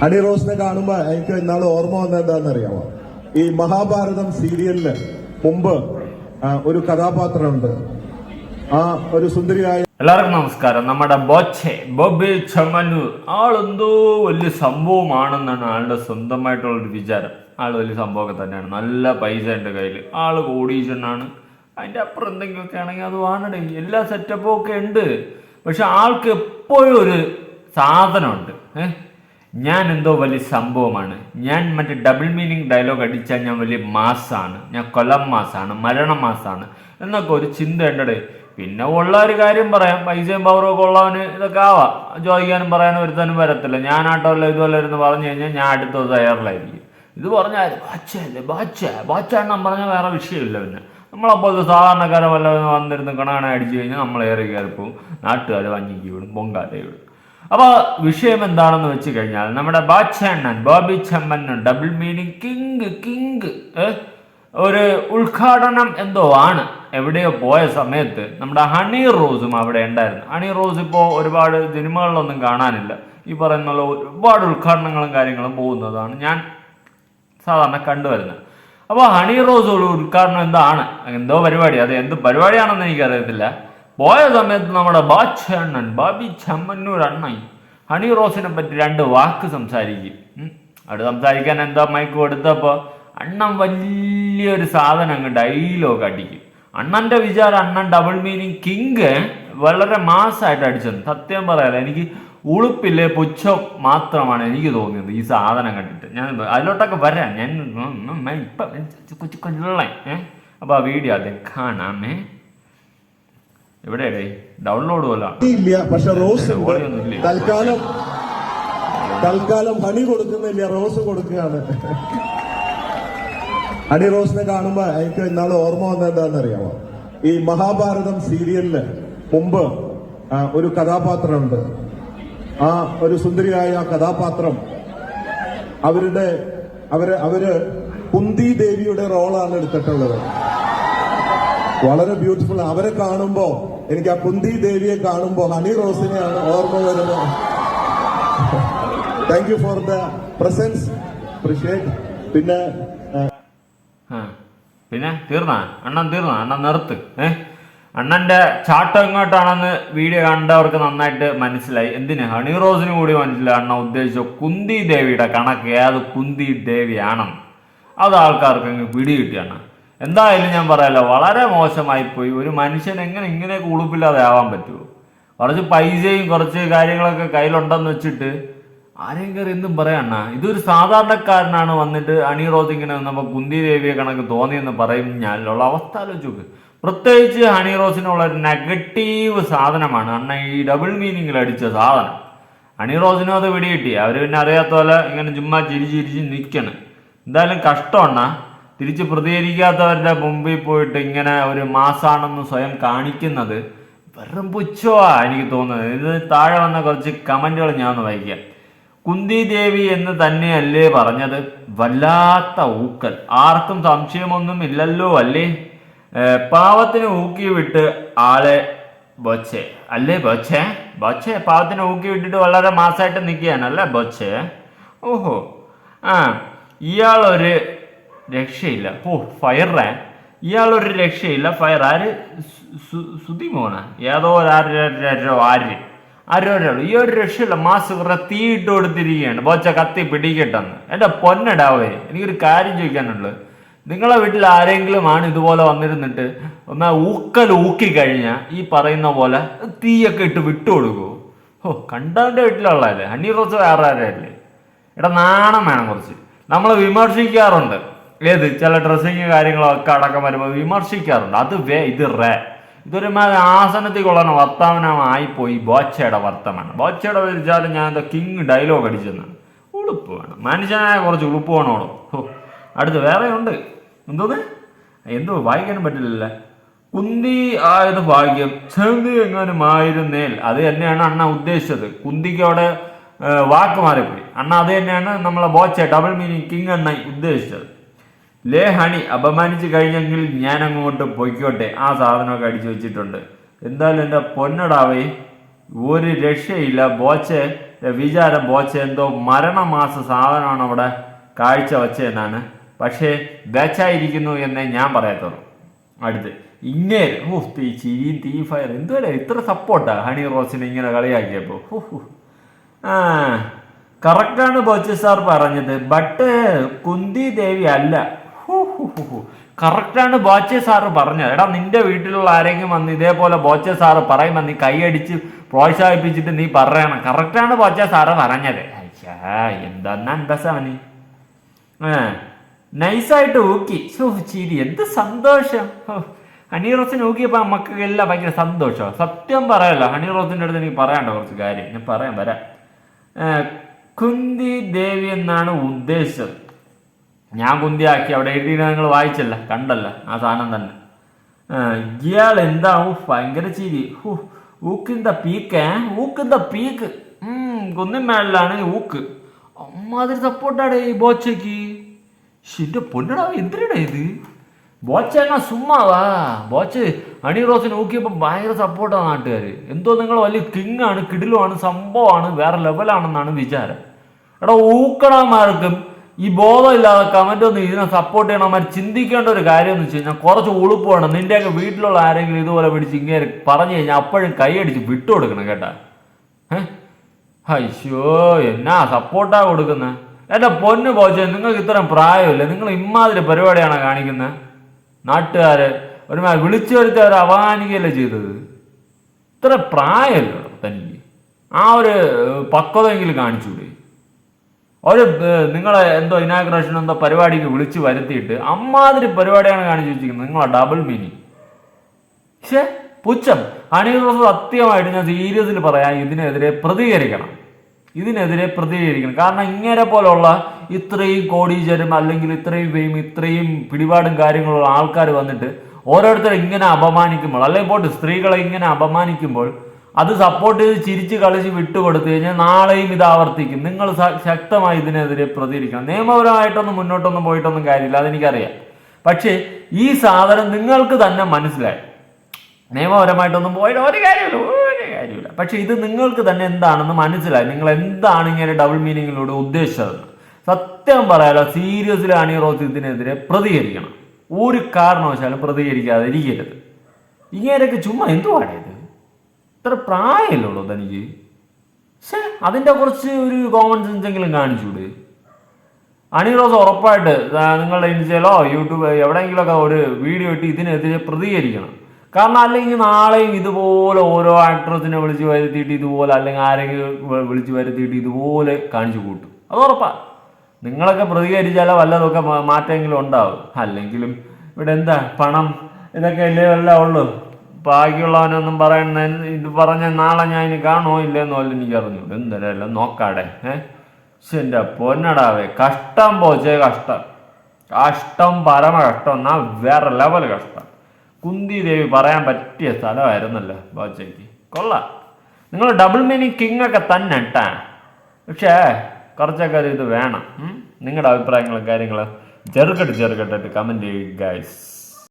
Honey റോസിനെ കാണുമ്പോ എനിക്ക് ഇന്നാൾ ഓർമ്മ വന്നത് എന്താണെന്നറിയാമോ? ഈ മഹാഭാരതം സീരിയലിൽ മുമ്പ് ഒരു കഥാപാത്രമുണ്ട്. ആ ഒരു സുന്ദരിയായ എല്ലാവർക്കും നമസ്കാരം. നമ്മുടെ ബോച്ചെ ബോബി ചമനു. ആളെന്തോ വലിയ സംഭവമാണെന്നാണ് ആളുടെ സ്വന്തമായിട്ടുള്ളൊരു വിചാരം. ആൾ വലിയ സംഭവമൊക്കെ തന്നെയാണ്. നല്ല പൈസ ഉണ്ട് കയ്യിൽ ആൾ കോടീശ്വരനാണ്. അതിന്റെ അപ്പുറം എന്തെങ്കിലുമൊക്കെ ആണെങ്കിൽ അത് വാണടേ എല്ലാ സെറ്റപ്പും ഒക്കെ ഉണ്ട്. പക്ഷെ ആൾക്ക് എപ്പോഴും ഒരു സാധനമുണ്ട്. ഏഹ് ഞാൻ എന്തോ വലിയ സംഭവമാണ്. ഞാൻ മറ്റേ ഡബിൾ മീനിങ് ഡയലോഗ് അടിച്ചാൽ ഞാൻ വലിയ മാസാണ്. ഞാൻ കൊലം മാസാണ് മരണ മാസാണ്. എന്നൊക്കെ ഒരു ചിന്ത ഉണ്ടടേ. പിന്നെ ഉള്ള ഒരു കാര്യം പറയാം. പൈസയും പവറും ഒക്കെ ഉള്ളവന് ഇതൊക്കെ ആവാം. ചോദിക്കാനും പറയാനും ഒരുത്താനും വരത്തില്ല. ഞാൻ ആട്ടമല്ല ഇതുപോലെ ഇരുന്ന് പറഞ്ഞു കഴിഞ്ഞാൽ ഞാൻ അടുത്ത തയ്യാറിലായിരിക്കും. ഇത് പറഞ്ഞാൽ ബാച്ചല്ലേ ബാച്ച ബാച്ചാണ്ണം പറഞ്ഞാൽ വേറെ വിഷയമില്ല പിന്നെ. നമ്മളപ്പോൾ സാധാരണക്കാരെ വല്ലതും വന്നിരുന്ന് കണകണ അടിച്ചു കഴിഞ്ഞാൽ നമ്മൾ ഏറെ കയറിപ്പോവും. നാട്ടുകാർ വഞ്ഞിക്ക് വിടും പൊങ്കാലേ വിടും. അപ്പോൾ വിഷയം എന്താണെന്ന് വെച്ച് കഴിഞ്ഞാൽ നമ്മുടെ Bachannan Boby Chemmanur double meaning king king ഒരു ഉദ്ഘാടനം എന്തോ ആണ്. എവിടെയോ പോയ സമയത്ത് നമ്മുടെ ഹണി റോസും അവിടെ ഉണ്ടായിരുന്നു. ഹണി റോസ് ഇപ്പോൾ ഒരുപാട് സിനിമകളിലൊന്നും കാണാനില്ല. ഈ പറയുന്ന ഒരുപാട് ഉദ്ഘാടനങ്ങളും കാര്യങ്ങളും പോകുന്നതാണ് ഞാൻ സാധാരണ കണ്ടുവരുന്നത്. അപ്പോൾ ഹണി റോസ് ഉദ്ഘാടനം എന്താണ്? എന്തോ പരിപാടി അത് എന്ത് പരിപാടിയാണെന്ന് എനിക്കറിയത്തില്ല. പോയ സമയത്ത് നമ്മുടെ ബാച്ചണ്ണൻ ബാബി ചമ്മന്നൂർ അണ്ണൻ. ഹണി റോസിനെ പറ്റി രണ്ട് വാക്ക് സംസാരിക്കും. അവിടെ സംസാരിക്കാൻ എന്താ മൈക്ക് കൊടുത്തപ്പോൾ അണ്ണൻ വലിയൊരു സാധനം അങ്ങ് ഡയലോഗ് അടിക്കും. അണ്ണന്റെ വിചാരം അണ്ണൻ ഡബിൾ മീനിങ് കിങ് വളരെ മാസമായിട്ട് അടിച്ചത് സത്യം പറയാലോ എനിക്ക് ഉളുപ്പില്ലേ പുച്ഛം മാത്രമാണ് എനിക്ക് തോന്നിയത് ഈ സാധനം കണ്ടിട്ട്. ഞാൻ അതിലോട്ടൊക്കെ വരാം. ഞാൻ ഇപ്പം കൊച്ചു കൊച്ചുള്ള അപ്പോൾ അപ്പൊ ആ വീഡിയോ ആദ്യം കാണാമേ എവിടെയടേ? ഡൗൺലോഡ് പോലെ ഇല്ല പക്ഷെ റോസ് തൽക്കാലം തൽക്കാലം ഹണി കൊടുക്കുന്നില്ല റോസ് കൊടുക്കുകയാണ്. ഹണി റോസിനെ കാണുമ്പോ എനിക്ക് ഇന്നാൾ ഓർമ്മ വന്നത് എന്താണെന്നറിയാമോ ഈ മഹാഭാരതം സീരിയലിൽ മുമ്പ് ഒരു കഥാപാത്രമുണ്ട്. ആ ഒരു സുന്ദരിയായ ആ കഥാപാത്രം അവരുടെ അവർ അവർ കുന്തി ദേവിയുടെ റോളാണ് എടുത്തിട്ടുള്ളത്. വളരെ ബ്യൂട്ടിഫുൾ അവരെ കാണുമ്പോ എനിക്ക് ആ കുന്തി ദേവിയെ കാണുമ്പോ ഹണി റോസിനെയാണ് ഓർമ്മ വരുന്നത്. Thank you for the presence appreciate പിന്നെ. പിന്നെ തീർന്ന? അണ്ണൻ തീർന്ന? അണ്ണൻ നിർത്ത്. ഏ? അണ്ണന്റെ ചാട്ടം എങ്ങോട്ടാണെന്ന് വീഡിയോ കണ്ടവർക്ക് നന്നായിട്ട് മനസ്സിലായി. എന്തിന്? ഹണി റോസിന് കൂടി മനസ്സിലായി. അണ്ണ ഉദ്ദേശിച്ച കുന്തി ദേവിയുടെ കണക്ക് ഏത് കുന്തി ദേവിയാണെന്ന്. അത് ആൾക്കാർക്ക് അങ്ങ് പിടികിട്ടിയാണ് എന്തായാലും ഞാൻ പറയാലോ വളരെ മോശമായി പോയി. ഒരു മനുഷ്യൻ എങ്ങനെ ഇങ്ങനെ കൂളുപ്പില്ലാതെ ആവാൻ പറ്റുമോ കുറച്ച് പൈസയും കുറച്ച് കാര്യങ്ങളൊക്കെ കയ്യിലുണ്ടെന്ന് വെച്ചിട്ട് ആരെയും കയറി എന്തും പറയണ്ണ ഇതൊരു സാധാരണക്കാരനാണ് വന്നിട്ട് അണി ഇങ്ങനെ നമ്മൾ കുന്തി ദേവിയെ കണക്ക് തോന്നിയെന്ന് പറയും പറഞ്ഞാലുള്ള അവസ്ഥ ആലോചിച്ചു പ്രത്യേകിച്ച് ഹണി റോസിനുള്ള ഒരു നെഗറ്റീവ് സാധനമാണ് അണ്ണ ഈ ഡബിൾ മീനിങ്ങിൽ അടിച്ച സാധനം. ഹണി റോസിനും അത് പിടികിട്ടി അവർ പിന്നെ അറിയാത്ത പോലെ ഇങ്ങനെ ചുമ്മാ ചിരിച്ചിരിച്ച് ചിരിച്ച് നിൽക്കണം എന്തായാലും കഷ്ടമാണ് തിരിച്ച് പ്രതികരിക്കാത്തവരുടെ മുമ്പിൽ പോയിട്ട് ഇങ്ങനെ ഒരു മാസാണെന്ന് സ്വയം കാണിക്കുന്നത് വെറും പുച്ഛമാ എനിക്ക് തോന്നുന്നത്. ഇത് താഴെ വന്ന കുറച്ച് കമന്റുകൾ ഞാൻ ഒന്ന് വായിക്കാം. കുന്തി ദേവി എന്ന് തന്നെയല്ലേ പറഞ്ഞത്? വല്ലാത്ത ഊക്കൽ. ആർക്കും സംശയമൊന്നും ഇല്ലല്ലോ അല്ലേ? പാവത്തിന് ഊക്കി വിട്ട് ആളെ ബൊച്ചെ. അല്ലേ ബൊച്ചെ? ബൊച്ചെ പാവത്തിന് ഊക്കി വിട്ടിട്ട് വളരെ മാസമായിട്ട് നിൽക്കുകയാണ്. അല്ലേ ബൊച്ചെ? ഓഹോ. ആ ഇയാളൊരു രക്ഷയില്ല. ഓ ഫയർ റാൻ. ഇയാളൊരു രക്ഷയില്ല. ഫയർ ആര്? സു- സു- സുതിമോന ഏതോ ആരോ ആര് ആരോ ഒരാൾ ഈ ഒരു രക്ഷയില്ല. മാസ് കുറെ തീയിട്ട് കൊടുത്തിരിക്കുകയാണ്. ബോച്ച കത്തി പിടിക്കട്ടെന്ന്. എന്റെ പൊന്നടാവേ എനിക്കൊരു കാര്യം ചോദിക്കാനുള്ളത്. നിങ്ങളെ വീട്ടിൽ ആരെങ്കിലും ആണ് ഇതുപോലെ വന്നിരുന്നിട്ട് ഒന്ന് ഊക്കൽ ഊക്കി കഴിഞ്ഞാൽ ഈ പറയുന്ന പോലെ തീയൊക്കെ ഇട്ട് വിട്ടു കൊടുക്കുമോ ഓ കണ്ടവന്റെ വീട്ടിലുള്ളതല്ലേ? ഹണി റോസ് വേറെ ആരല്ലേ എടാ നാണം വേണം കുറച്ച്. നമ്മൾ വിമർശിക്കാറുണ്ട്. ഏത്? ചില ഡ്രസ്സിങ് കാര്യങ്ങളൊക്കെ അടക്കം വരുമ്പോൾ വിമർശിക്കാറുണ്ട്. അത് വേ ഇത് റേ. ഇതൊരു മാതിരി ആസനത്തിൽ കൊള്ളണ വർത്തമാനമായി പോയി ബോച്ചയുടെ വർത്തമാനം. ബോച്ചയുടെ വിളിച്ചാലും ഞാൻ എന്താ കിങ് ഡയലോഗ് അടിച്ചെന്നാണ് ഉളുപ്പ് വേണം. മനുഷ്യനായ കുറച്ച് ഉളുപ്പ് വേണോളൂ. അടുത്ത് വേറെ ഉണ്ട്. എന്തോന്ന്? എന്തോ വായിക്കാനും പറ്റില്ലല്ലേ? കുന്തി ആയത് ഭാഗ്യം ചെന്തി എങ്ങാനും ആയിരുന്നേൽ അത് തന്നെയാണ് അണ്ണ ഉദ്ദേശിച്ചത്. കുന്തിക്ക് അവിടെ ഏ, വാക്ക് മാറിപ്പോയി. അണ്ണ അത് തന്നെയാണ് നമ്മളെ ബോച്ച ഡബിൾ മീനിങ് കിങ് എണ്ണ ഉദ്ദേശിച്ചത്. ലേ ഹണി അപമാനിച്ച് കഴിഞ്ഞെങ്കിൽ ഞാൻ അങ്ങോട്ട് പൊയ്ക്കോട്ടെ. ആ സാധനമൊക്കെ അടിച്ചു വെച്ചിട്ടുണ്ട്. എന്തായാലും എന്റെ പൊന്നടാവേ ഒരു രക്ഷയില്ല. ബോച്ചെ വിചാരം ബോച്ച എന്തോ മരണമാസ സാധനമാണ് അവിടെ കാഴ്ച വച്ചതെന്നാണ്. പക്ഷേ ബച്ചായിരിക്കുന്നു എന്നേ ഞാൻ പറയത്തുള്ളൂ. അടുത്ത് ഇങ്ങനെ ഓ തീ ചിരിയും തീ ഫയർ എന്തുവല്ല ഇത്ര സപ്പോർട്ടാ ഹണി റോസിനെ ഇങ്ങനെ കളിയാക്കിയപ്പോ? ഹോ, ഹോ. ആ കറക്റ്റാണ് ബോച്ച സാർ പറഞ്ഞത്. ബട്ട് കുന്തി ദേവി അല്ല. കറക്റ്റാണ് ബോച്ചെ സാറ് പറഞ്ഞത്. എടാ നിന്റെ വീട്ടിലുള്ള ആരെങ്കിലും വന്ന് ഇതേപോലെ ബോച്ചെ സാറ് പറയുമ്പോൾ നീ കൈയടിച്ച് പ്രോത്സാഹിപ്പിച്ചിട്ട് നീ പറയണം. കറക്റ്റാണ് ബോച്ചെ സാറ് പറഞ്ഞത്. എന്താ ഏ നൈസായിട്ട് ഊക്കി. ചിരി. എന്ത് സന്തോഷം. ഹോ, ഹണി റോസ് ഊക്കിയപ്പോൾ എല്ലാം ഭയങ്കര സന്തോഷം സത്യം പറയല്ല ഹണി റോസിന്റെ അടുത്ത് എനിക്ക് പറയാണ്ട കുറച്ച് കാര്യം. ഞാൻ പറയാൻ വരാം. കുന്തി ദേവി എന്നാണ് ഉദ്ദേശിച്ചത്. ഞാൻ കുന്തിയാക്കി അവിടെ എഴുതിയിട്ട് നിങ്ങൾ വായിച്ചല്ല കണ്ടല്ല ആ സാധനം തന്നെ. ഇയാൾ എന്താ ഊ, ഭയങ്കര ചിരി. ഹൂ, ഊക്കിന്റെ പീക്ക് ഊക്കിന്റെ പീക്ക്. കുന്നിൻ മേളിലാണ് ഊക്ക്. അമ്മാതിരി സപ്പോർട്ടാടേ ഈ ബോച്ചയ്ക്ക്. ഷിന്റെ പൊന്നടാ എന്തിനാ ഇത്? ബോച്ച എന്നാ സുമ്മാവാ ബോച്ച് അണി റോസിന് ഊക്കിയപ്പോൾ ഭയങ്കര സപ്പോർട്ടാണ് നാട്ടുകാർ എന്തോ നിങ്ങൾ വലിയ കിങ് ആണ് കിടിലുമാണ് സംഭവമാണ് വേറെ ലെവലാണെന്നാണ് വിചാരം. എടാ ഊക്കടന്മാർക്കും ഈ ബോധമില്ലാതെ കമന്റ് ഒന്നും ഇതിനെ സപ്പോർട്ട് ചെയ്യണം ചെയ്യണമാർ ചിന്തിക്കേണ്ട ഒരു കാര്യം എന്ന് വെച്ച് കഴിഞ്ഞാൽ കുറച്ച് ഉളുപ്പ് വേണം. നിന്റെയൊക്കെ വീട്ടിലുള്ള ആരെങ്കിലും ഇതുപോലെ പിടിച്ച് ഇങ്ങനെ പറഞ്ഞു കഴിഞ്ഞാൽ അപ്പോഴും കൈയടിച്ച് വിട്ടു കൊടുക്കണം കേട്ടാ. ഏഹ് അയ്യോ എന്നാ സപ്പോർട്ടാ കൊടുക്കുന്നത് എന്റെ പൊന്ന് പോച്ചെ നിങ്ങൾക്ക് ഇത്തരം പ്രായമില്ല? നിങ്ങൾ ഇമ്മാതിരി പരിപാടിയാണോ കാണിക്കുന്നത് നാട്ടുകാര് ഒരുമാ വിളിച്ചു വരുത്തി അവർ അവഹാനിക്കുകയല്ലേ ചെയ്തത്? ഇത്ര പ്രായമല്ലോ തന്നെ ആ ഒരു പക്വതയെങ്കിലും കാണിച്ചൂടെ? ഒരു നിങ്ങളെ എന്തോ ഇനാഗ്രേഷൻ എന്തോ പരിപാടിക്ക് വിളിച്ചു വരുത്തിയിട്ട് അമ്മാതിരി പരിപാടിയാണ് കാണിച്ചു വെച്ചിരിക്കുന്നത്. നിങ്ങളെ ഡബിൾ മീനിങ് പക്ഷേ പുച്ഛം. അണിയറോസ് സത്യമായിട്ട് ഞാൻ സീരിയസിൽ പറയാം ഇതിനെതിരെ പ്രതികരിക്കണം. ഇതിനെതിരെ പ്രതികരിക്കണം. കാരണം ഇങ്ങനെ പോലുള്ള ഇത്രയും കോടീശ്വരം അല്ലെങ്കിൽ ഇത്രയും ഫെയിം ഇത്രയും പിടിപാടും കാര്യങ്ങളുള്ള ആൾക്കാർ വന്നിട്ട് ഓരോരുത്തരെ ഇങ്ങനെ അപമാനിക്കുമ്പോൾ അല്ലെങ്കിൽ പോട്ട് സ്ത്രീകളെ ഇങ്ങനെ അപമാനിക്കുമ്പോൾ അത് സപ്പോർട്ട് ചെയ്ത് ചിരിച്ച് കളിച്ച് വിട്ടുകൊടുത്തു കഴിഞ്ഞാൽ നാളെയും ഇത് ആവർത്തിക്കും. നിങ്ങൾ ശക്തമായി ഇതിനെതിരെ പ്രതികരിക്കണം. നിയമപരമായിട്ടൊന്നും മുന്നോട്ടൊന്നും പോയിട്ടൊന്നും കാര്യമില്ല അതെനിക്കറിയാം. പക്ഷേ ഈ സാധനം നിങ്ങൾക്ക് തന്നെ മനസ്സിലായി. നിയമപരമായിട്ടൊന്നും പോയിട്ട് ഒരു കാര്യമില്ല ഒരു കാര്യമില്ല. പക്ഷേ ഇത് നിങ്ങൾക്ക് തന്നെ എന്താണെന്ന് മനസ്സിലായി. നിങ്ങൾ എന്താണ് ഇങ്ങനെ ഡബിൾ മീനിങ്ങിലൂടെ ഉദ്ദേശിച്ചത് സത്യം പറയാലോ സീരിയസ്ലി അണി റോസ് ഇതിനെതിരെ പ്രതികരിക്കണം. ഒരു കാരണവശാലും പ്രതികരിക്കാതെ ഇരിക്കരുത് ഇങ്ങനെയൊക്കെ ചുമ്മാ എന്തുവാണ് ഇത്? ഇത്ര പ്രായമല്ലുള്ളൂ തനിക്ക്? പക്ഷേ അതിന്റെ കുറച്ച് ഒരു കോമൺ സെൻസ് എങ്കിലും കാണിച്ചൂടെ. അണി റോസ് ഉറപ്പായിട്ട് നിങ്ങളുടെ ഇൻസ്റ്റയിലോ യൂട്യൂബ് എവിടെയെങ്കിലുമൊക്കെ ഒരു വീഡിയോ ഇട്ട് ഇതിനെതിരെ പ്രതികരിക്കണം. കാരണം അല്ലെങ്കിൽ നാളെയും ഇതുപോലെ ഓരോ ആക്ട്രസിനെ വിളിച്ച് വരുത്തിയിട്ട് ഇതുപോലെ അല്ലെങ്കിൽ ആരെങ്കിലും വിളിച്ച് വരുത്തിയിട്ട് ഇതുപോലെ കാണിച്ചു കൂട്ടും. അത് ഉറപ്പാ. നിങ്ങളൊക്കെ പ്രതികരിച്ചാലോ വല്ലതൊക്കെ മാറ്റമെങ്കിലും ഉണ്ടാവും. അല്ലെങ്കിലും ഇവിടെ എന്താ പണം ഇതൊക്കെ അല്ലേ എല്ലാം ഉള്ളൂ? ബാക്കിയുള്ളവനൊന്നും പറയുന്ന ഇത് പറഞ്ഞ നാളെ ഞാൻ ഇനി കാണോ ഇല്ലെന്നോ അല്ല എനിക്ക് അറിഞ്ഞു എന്തായാലും നോക്കാടെ ഏഹ് പക്ഷെ എന്റെ പൊന്നടാവേ കഷ്ടം പോച്ചേ കഷ്ടം. കഷ്ടം പരമ കഷ്ടം എന്നാ വേറെ ലെവൽ കഷ്ടം. കുന്തി ദേവി പറയാൻ പറ്റിയ സ്ഥലമായിരുന്നല്ലോ ബോച്ചയ്ക്ക്. കൊള്ളാം. നിങ്ങൾ ഡബിൾ മീനിങ് കിങ് ഒക്കെ തന്നെ ഇട്ടാ പക്ഷേ കുറച്ചൊക്കെ ഇത് വേണം നിങ്ങളുടെ അഭിപ്രായങ്ങളും കാര്യങ്ങളും ചെറുക്കട്ട് ചെറുക്കെട്ടിട്ട് കമന്റ് ചെയ്യുക ഗൈസ്